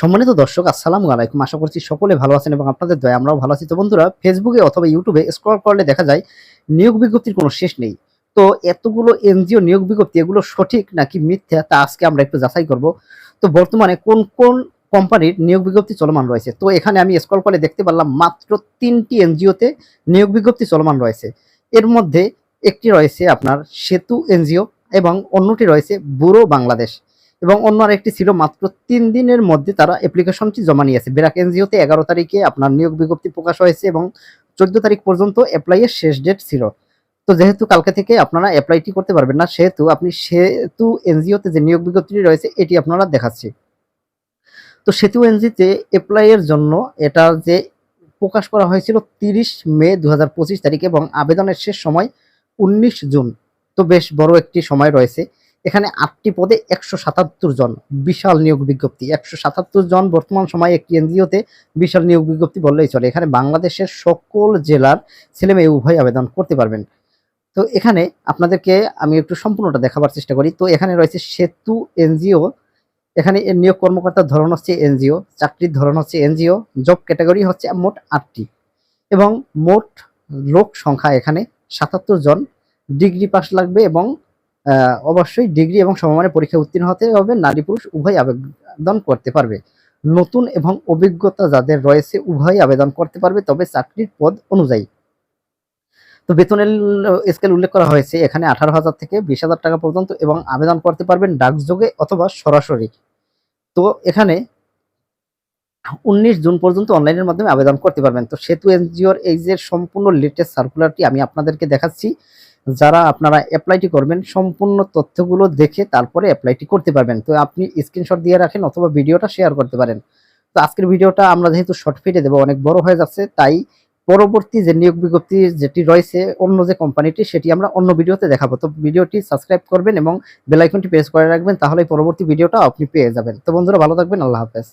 সম্মানিত দর্শক, আসসালামু আলাইকুম। আশা করছি সকলে ভালো আছেন এবং আপনাদের দয়া আমরাও ভালো আছি। তো বন্ধুরা, ফেসবুকে অথবা ইউটিউবে স্ক্রল করলে দেখা যায়, নিয়োগ বিজ্ঞপ্তির কোনো শেষ নেই। তো এতগুলো এনজিও নিয়োগ বিজ্ঞপ্তি, এগুলো সঠিক নাকি মিথ্যা, তা আজকে আমরা একটু যাচাই করব। তো বর্তমানে কোন কোন কোম্পানির নিয়োগ বিজ্ঞপ্তি চলমান রয়েছে? তো এখানে আমি স্ক্রল করে দেখতে পারলাম, মাত্র তিনটি এনজিওতে নিয়োগ বিজ্ঞপ্তি চলমান রয়েছে। এর মধ্যে একটি রয়েছে আপনার সেতু এনজিও এবং অন্যটি রয়েছে ব্যুরো বাংলাদেশ। এবং অন্য আরেকটি ছিল, মাত্র তিন দিনের মধ্যে তারা অ্যাপ্লিকেশনটি জমা নিয়েছে। বেরাক এনজিওতে এগারো তারিখে আপনার নিয়োগ বিজ্ঞপ্তি প্রকাশ হয়েছে এবং চোদ্দ তারিখ পর্যন্ত অ্যাপ্লাইয়ের শেষ ডেট ছিল। তো যেহেতু কালকে থেকে আপনারা অ্যাপ্লাইটি করতে পারবেন না, সেহেতু আপনি সেতু এনজিওতে যে নিয়োগ বিজ্ঞপ্তিটি রয়েছে, এটি আপনারা দেখাচ্ছি। তো সেতু এনজিতে অ্যাপ্লাইয়ের জন্য এটা যে প্রকাশ করা হয়েছিল তিরিশ মে দু তারিখে এবং আবেদনের শেষ সময় উনিশ জুন। তো বেশ বড় একটি সময় রয়েছে। এখানে আটটি পদে একশো সাতাত্তর জন বিশাল নিয়োগ বিজ্ঞপ্তি। একশো সাতাত্তর জন বর্তমান সময়ে এনজিওতে বিশাল নিয়োগ বিজ্ঞপ্তি বললেই চলে। এখানে বাংলাদেশের সকল জেলার ছেলে মেয়ে উভয় আবেদন করতে পারবেন। তো এখানে আপনাদেরকে আমি একটু সম্পূর্ণটা দেখাবার চেষ্টা করি। তো এখানে রয়েছে সেতু এনজিও। এখানে নিয়োগ কর্মকর্তার ধরন হচ্ছে এনজিও, চাকরির ধরন হচ্ছে এনজিও, জব ক্যাটাগরি হচ্ছে মোট আটটি এবং মোট লোক সংখ্যা এখানে সাতাত্তর জন। ডিগ্রি পাস লাগবে এবং অবশ্যই ডিগ্রি এবং সমমানের পরীক্ষা উত্তীর্ণ হতে হবে। নারী পুরুষ উভয় আবেদন করতে পারবে। নতুন এবং অভিজ্ঞতা যাদের রয়েছে উভয় আবেদন করতে পারবে, তবে চাকরির পদ অনুযায়ী। তো বেতনের স্কেল উল্লেখ করা হয়েছে, এখানে আঠারো হাজার থেকে বিশ হাজার টাকা পর্যন্ত এবং আবেদন করতে পারবেন ডাকযোগে অথবা সরাসরি। তো এখানে উনিশ জুন পর্যন্ত অনলাইনের মাধ্যমে আবেদন করতে পারবেন। তো সেতু এনজিওর এই যে সম্পূর্ণ লেটেস্ট সার্কুলারটি আমি আপনাদেরকে দেখাচ্ছি। যারা আপনারা অ্যাপ্লাইটি করবেন, সম্পূর্ণ তথ্যগুলো দেখে তারপরে অ্যাপ্লাইটি করতে পারবেন। তো আপনি স্ক্রিনশট দিয়ে রাখেন অথবা ভিডিওটা শেয়ার করতে পারেন। তো আজকের ভিডিওটা আমরা যেহেতু শর্ট ফিটে দেবো, অনেক বড় হয়ে যাচ্ছে, তাই পরবর্তী যে নিয়োগ বিজ্ঞপ্তি যেটি রয়েছে, অন্য যে কোম্পানিটি সেটি আমরা অন্য ভিডিওতে দেখাবো। তো ভিডিওটি সাবস্ক্রাইব করবেন এবং বেলাইকনটি প্রেস করে রাখবেন তাহলে পরবর্তী ভিডিওটা আপনি পেয়ে যাবেন। তো বন্ধুরা, ভালো থাকবেন, আল্লাহ হাফেজ।